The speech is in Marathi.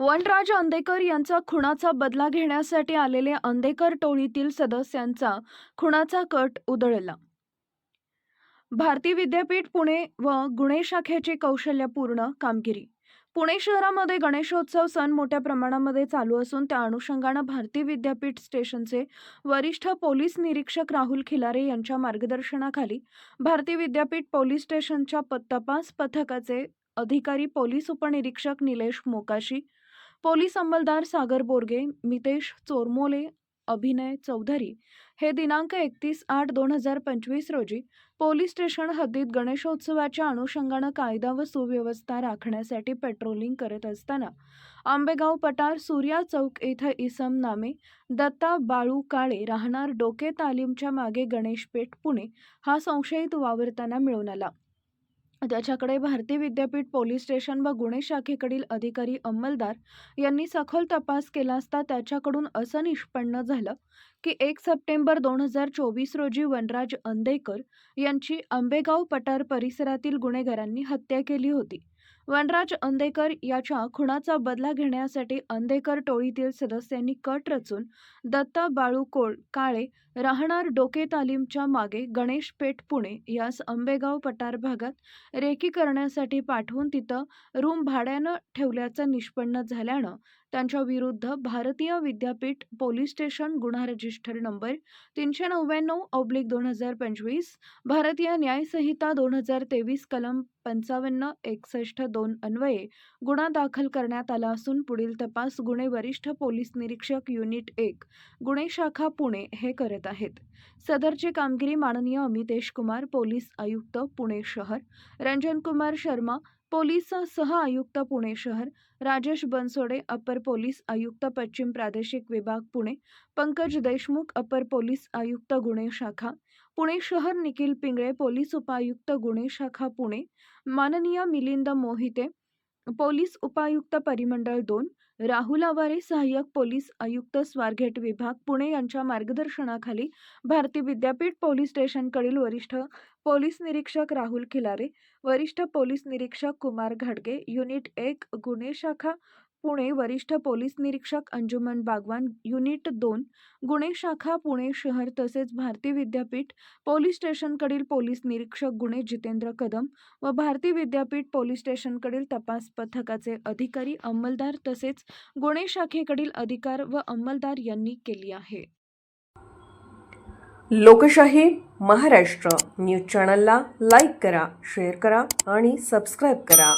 वनराज अंदेकर यांचा खुणाचा बदला घेण्यासाठी आलेले अंदेकर टोळीतील सदस्यांचा खुणाचा कट उधळला. भारती विद्यापीठ पुणे व गुणे शाखेची कौशल्यपूर्ण कामगिरी. पुणे शहरामध्ये गणेशोत्सव सण मोठ्या प्रमाणामध्ये चालू असून त्या अनुषंगानं भारती विद्यापीठ स्टेशनचे वरिष्ठ पोलीस निरीक्षक राहुल खिलारे यांच्या मार्गदर्शनाखाली भारती विद्यापीठ पोलीस स्टेशनच्या तपास पथकाचे अधिकारी पोलीस उपनिरीक्षक निलेश मोकाशी पोलीस अंमलदार सागर बोरगे मितेश चोरमोले अभिनय चौधरी हे दिनांक एकतीस आठ दोन हजार पंचवीस रोजी पोलीस स्टेशन हद्दीत गणेशोत्सवाच्या अनुषंगानं कायदा व सुव्यवस्था राखण्यासाठी पेट्रोलिंग करत असताना आंबेगाव पठार सूर्या चौक येथे इसम नामे दत्ता बाळू काळे राहणार डोके तालीमच्या मागे गणेशपेठ पुणे हा संशयित वावरताना मिळून आला. त्याच्याकडे भारती विद्यापीठ पोलीस स्टेशन व गुन्हे शाखेकडील अधिकारी अंमलदार यांनी सखोल तपास केला असता त्याच्याकडून असं निष्पन्न झालं की एक सप्टेंबर दोन हजार चोवीस रोजी वनराज अंदेकर यांची आंबेगाव पठार परिसरातील गुन्हेगारांनी हत्या केली होती. वनराज अंदेकर याच्या खुणाचा बदला घेण्यासाठी अंदेकर टोळीतील सदस्यांनी कट रचून दत्ता बाळू कोळ काळे राहणार डोके तालीमच्या मागे गणेश पेठ पुणे यास आंबेगाव पठार भागात रेकी करण्यासाठी पाठवून तिथं रूम भाड्यानं ठेवल्याचं निष्पन्न झाल्यानं त्यांच्या विरुद्ध भारतीय विद्यापीठ पोलीस स्टेशन गुन्हा रजिस्टर नंबर तीनशे नव्याण्णव ऑब्लिक दोन हजार पंचवीस भारतीय न्यायसंहिता दोन हजार तेवीस कलम पंचावन्न एकसष्ट दोन अन्वये गुन्हा दाखल करण्यात आला असून पुढील तपास गुन्हे वरिष्ठ पोलीस निरीक्षक युनिट एक गुन्हे शाखा पुणे हे करत आहेत. सदरची कामगिरी माननीय अमितेश कुमार पोलीस आयुक्त पुणे शहर रंजन कुमार शर्मा पोलीस सह आयुक्त पुणे शहर राजेश बनसोडे अपर पोलीस आयुक्त पश्चिम प्रादेशिक विभाग पुणे पंकज देशमुख अपर पोलीस आयुक्त गुन्हे शाखा पुणे शहर निखिल पिंगळे पोलीस उपायुक्त गुन्हे शाखा पुणे माननीय मिलिंद मोहिते पोलीस उपायुक्त परिमंडळ दोन राहुल आवारे सहाय्यक पोलीस आयुक्त स्वारगेट विभाग पुणे यांच्या मार्गदर्शनाखाली भारती विद्यापीठ पोलीस स्टेशनकडील वरिष्ठ पोलीस निरीक्षक राहुल खिलारे वरिष्ठ पोलीस निरीक्षक कुमार घाडगे युनिट एक गुन्हे शाखा पुणे वरिष्ठ पोलीस निरीक्षक अंजुमन बागवान युनिट दोन गुन्हे शाखा पुणे शहर तसेच भारती विद्यापीठ पोलीस स्टेशनकडील पोलीस निरीक्षक गुन्हे जितेंद्र कदम व भारती विद्यापीठ पोलीस स्टेशनकडील तपास पथकाचे अधिकारी अंमलदार तसेच गुन्हे शाखेकडील अधिकार व अंमलदार यांनी केली आहे. लोकशाही महाराष्ट्र न्यूज चॅनलला लाईक करा शेअर करा आणि सबस्क्राईब करा.